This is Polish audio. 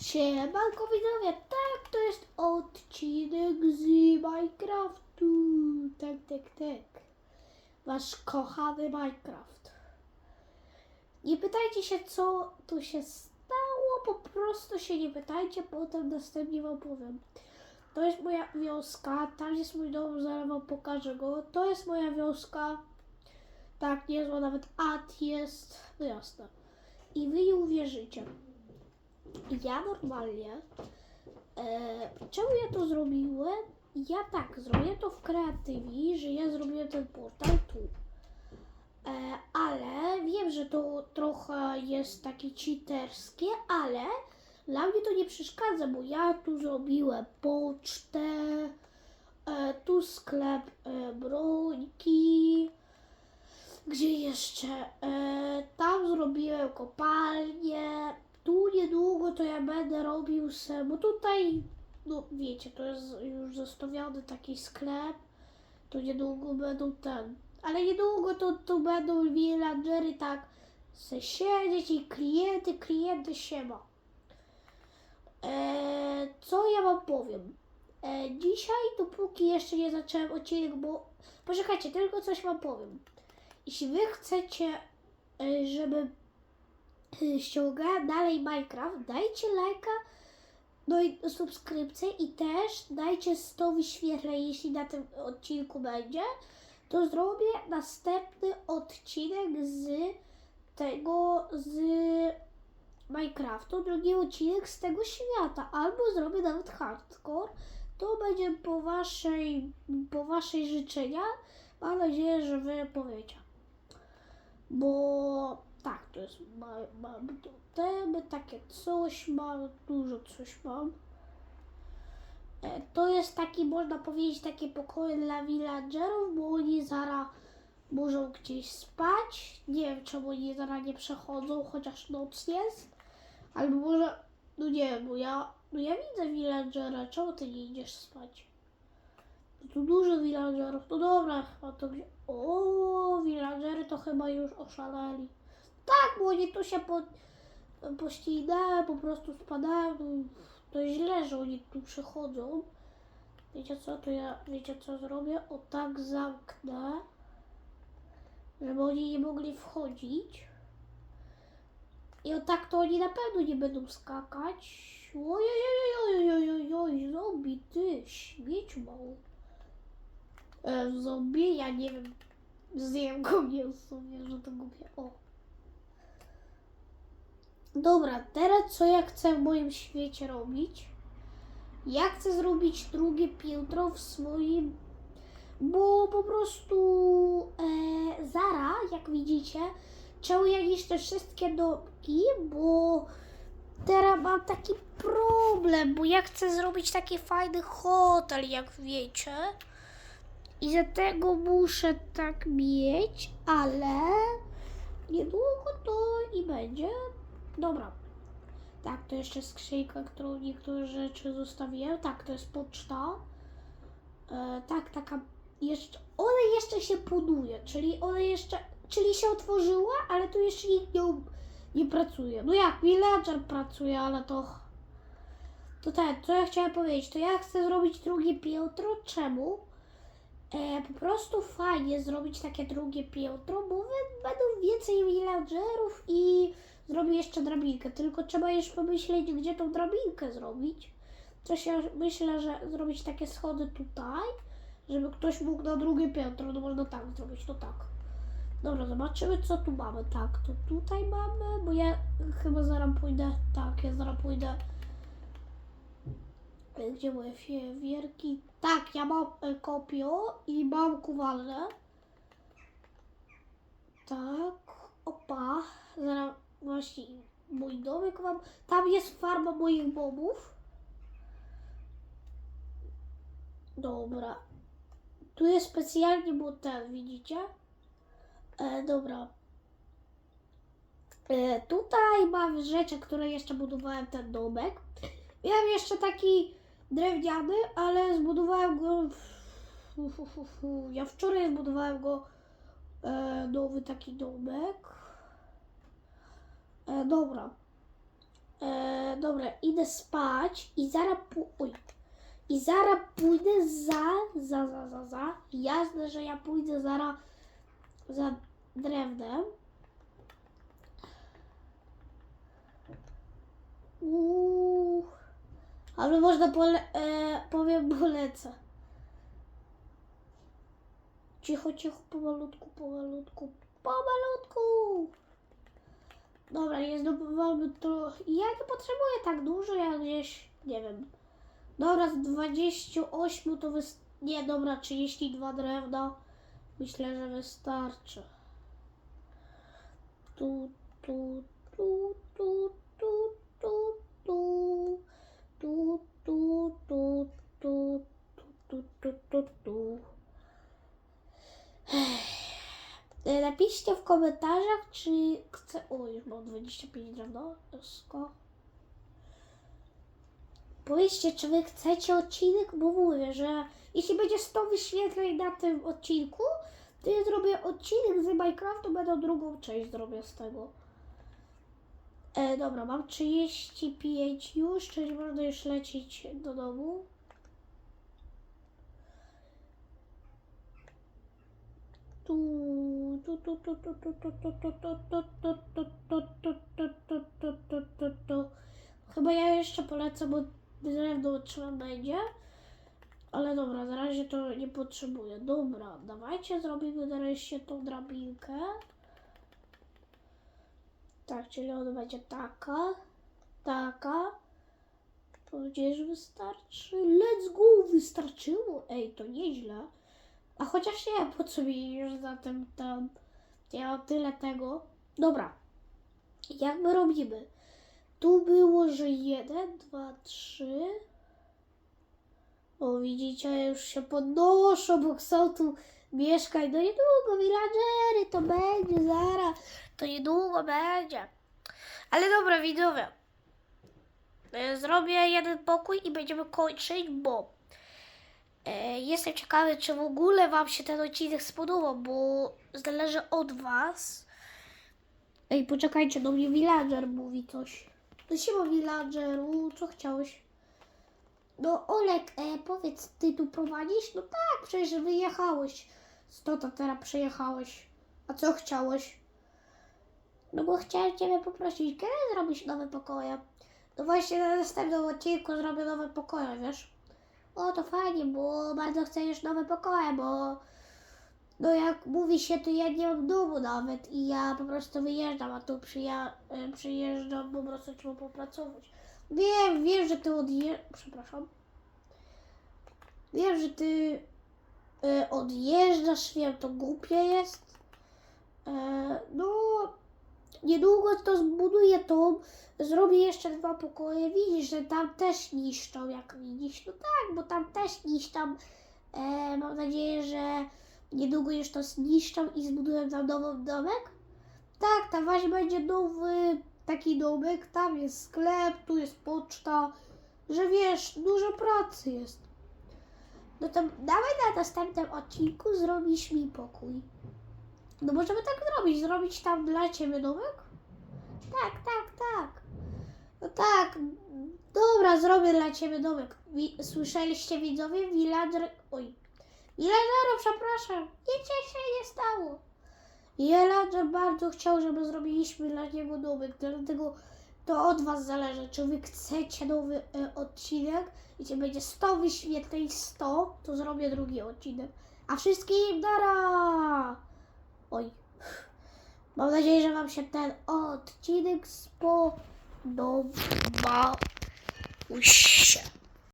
Siemanko widzowie, tak, to jest odcinek z Minecraftu. Tak, tak, tak. Wasz kochany Minecraft. Nie pytajcie się, co tu się stało, po prostu się nie pytajcie, potem następnie wam powiem. To jest moja wioska, tam jest mój dom, zaraz wam pokażę go. To jest moja wioska. Tak, niezła, nawet ad jest, no jasne. I wy nie uwierzycie. Ja normalnie. E, czemu ja to zrobiłem? Ja tak, zrobiłem to w kreatywi, że ja zrobiłem ten portal tu. E, ale wiem, że to trochę jest takie cheaterskie, ale dla mnie to nie przeszkadza, bo ja tu zrobiłem pocztę, e, tu sklep e, brońki, gdzie jeszcze? E, tam zrobiłem kopalnię. Tu niedługo to ja będę robił se, bo tutaj, no wiecie, to jest już zostawiony taki sklep. To niedługo będą ten. Ale niedługo to tu będą villagery tak se siedzieć i klienty, klienty siema. E, co ja wam powiem? E, dzisiaj, dopóki jeszcze nie zacząłem odcinek, bo poczekajcie, tylko coś wam powiem. Jeśli wy chcecie, y, żeby y, ściągała dalej Minecraft, dajcie lajka, no i subskrypcję i też dajcie 100 wyświetleń, jeśli na tym odcinku będzie, to zrobię następny odcinek z tego, z Minecraftu, drugi odcinek z tego świata, albo zrobię nawet hardcore, to będzie po waszej, po waszej życzenia, mam nadzieję, że wy powiecie. Bo tak, to jest. Mam, mam temy, takie coś mam, dużo coś mam. E, To jest taki, można powiedzieć, takie pokoje dla villagerów, bo oni zaraz muszą gdzieś spać. Nie wiem, czemu oni zaraz nie przechodzą, chociaż noc jest. Albo może, no nie wiem, bo ja, no ja widzę villagera, czemu ty nie idziesz spać? Tu dużo villagerów, no dobra, chyba to gdzie... O, villagery to chyba już oszaleli. Tak, bo oni tu się po, po prostu spadają. no, To źle, że oni tu przychodzą. Wiecie co, to ja, wiecie co zrobię? O tak zamknę, żeby oni nie mogli wchodzić. I o tak to oni na pewno nie będą skakać. Ojojojojojojojoj, zombie, ty, śmieć mały. E, ja nie wiem. Zjem go mięso, wiesz, że to głupie. Dobra, teraz co ja chcę w moim świecie robić? Ja chcę zrobić drugie piętro w swoim, bo po prostu e, Zara, jak widzicie, czemu ja niszczę wszystkie domki, bo teraz mam taki problem, bo ja chcę zrobić taki fajny hotel, jak wiecie. I dlatego muszę tak mieć, ale niedługo to i będzie. Dobra. Tak, to jeszcze skrzynka, którą niektóre rzeczy zostawiłem. Tak, to jest poczta. E, tak, taka jeszcze. Ona jeszcze się buduje, czyli ona jeszcze. Czyli się otworzyła, ale tu jeszcze nikt nią nie pracuje. No jak, villager pracuje, ale to. To tak, co ja chciałem powiedzieć, to ja chcę zrobić drugie piętro. Czemu? e, po prostu fajnie zrobić takie drugie piętro, bo będą więcej villagerów i zrobię jeszcze drabinkę. Tylko trzeba jeszcze pomyśleć, gdzie tą drabinkę zrobić. Coś ja myślę, że zrobić takie schody tutaj, żeby ktoś mógł na drugie piętro, no można tak zrobić, to tak. Dobra, zobaczymy co tu mamy. Tak, to tutaj mamy, bo ja chyba zaraz pójdę, tak, ja zaraz pójdę Gdzie moje fiewierki? Tak, ja mam e, kopio i mam kuwalę. Tak, opa. Zaraz właśnie mój domek mam. Tam jest farma moich bobów. Dobra. Tu jest specjalnie motel, widzicie? E, dobra. E, tutaj mam rzeczy, które jeszcze budowałem ten domek. Miałem jeszcze taki drewniany, ale zbudowałem go. Ja wczoraj zbudowałem go e, nowy taki domek. E, dobra. E, dobra, idę spać i zaraz oj. I zaraz pójdę za, za, za, za, za. Jasne, że ja pójdę zaraz za drewnem. Uuu. Ale można pole, e, powiem, polecę. Cicho, cicho, pomalutku, pomalutku, pomalutku. Dobra, nie zdobywamy to. Ja nie potrzebuję tak dużo, ja gdzieś, nie wiem. Dobra, z 28 to wys... Nie, dobra, 32 drewna. Myślę, że wystarczy. Tu, tu, tu, tu, tu, tu, tu. Tu, tu, tu, tu, tu, tu, tu, tu, tu. Ech. E, Napiszcie w komentarzach, czy chcę. O, już mam 25 drewna. Wszystko. Powiedzcie, czy wy chcecie odcinek, bo mówię, że jeśli będzie 100 wyświetleń na tym odcinku, to ja zrobię odcinek z Minecraftu, będę drugą część zrobię z tego. E, dobra, mam 35 już, czyli można już lecieć do domu. Tu, Chyba ja jeszcze polecę, bo drewno trzeba będzie. Ale dobra, na razie to nie potrzebuję. Dobra, dawajcie zrobimy nareszcie tą drabinkę. Tak, czyli ona będzie taka, taka. Powiedziałeś, że wystarczy. Let's go, wystarczyło. Ej, to nieźle. A chociaż nie, po co mi już zatem tam. Ja mam tyle tego. Dobra. Jak my robimy? Tu było, że jeden, dwa, trzy. O, widzicie, już się podnoszą, bo chcą tu mieszkać. No niedługo, villagery, to będzie, zaraz. To niedługo będzie. Ale dobra, widzowie. E, Zrobię jeden pokój i będziemy kończyć, bo jestem ciekawy, czy w ogóle Wam się ten odcinek spodobał, bo zależy od Was. Ej, poczekajcie, do mnie villager mówi coś. Do siema villageru, co chciałeś? No Olek, e, powiedz, ty tu prowadzisz? No tak, przecież wyjechałeś. Stąd teraz przyjechałeś. A co chciałeś? No bo chciałem Ciebie poprosić, kiedy zrobisz nowe pokoje? No właśnie na następnym odcinku zrobię nowe pokoje, wiesz? O, to fajnie, bo bardzo chcę już nowe pokoje, bo no jak mówi się, to ja nie mam domu nawet i ja po prostu wyjeżdżam, a tu przyja- e, przyjeżdżam po prostu trzeba popracować. Wiem, wiem, że ty odjeżdżasz, przepraszam. Wiem, że ty e, odjeżdżasz, wiem, to głupie jest. E, no, niedługo to zbuduję to, zrobię jeszcze dwa pokoje. Widzisz, że tam też niszczą, jak widzisz. No tak, bo tam też niszczą. E, mam nadzieję, że niedługo już to zniszczą i zbuduję tam nowy domek. Tak, tam właśnie będzie nowy taki domek. Tam jest sklep, tu jest poczta. Że wiesz, dużo pracy jest. No to dawaj na następnym odcinku zrobisz mi pokój. No możemy tak zrobić, zrobić tam dla ciebie domek? Tak, tak, tak. No tak, dobra, zrobię dla ciebie domek. Wi- słyszeliście widzowie? Villager... Oj. Villageru, przepraszam. Nic się nie stało. Villager bardzo chciał, żeby zrobiliśmy dla niego domek, dlatego to od was zależy, czy wy chcecie nowy e, odcinek i czy będzie 100 wyświetleń 100, to zrobię drugi odcinek. A wszystkim dara! Oj. Mam nadzieję, że wam się ten odcinek spodobał. się.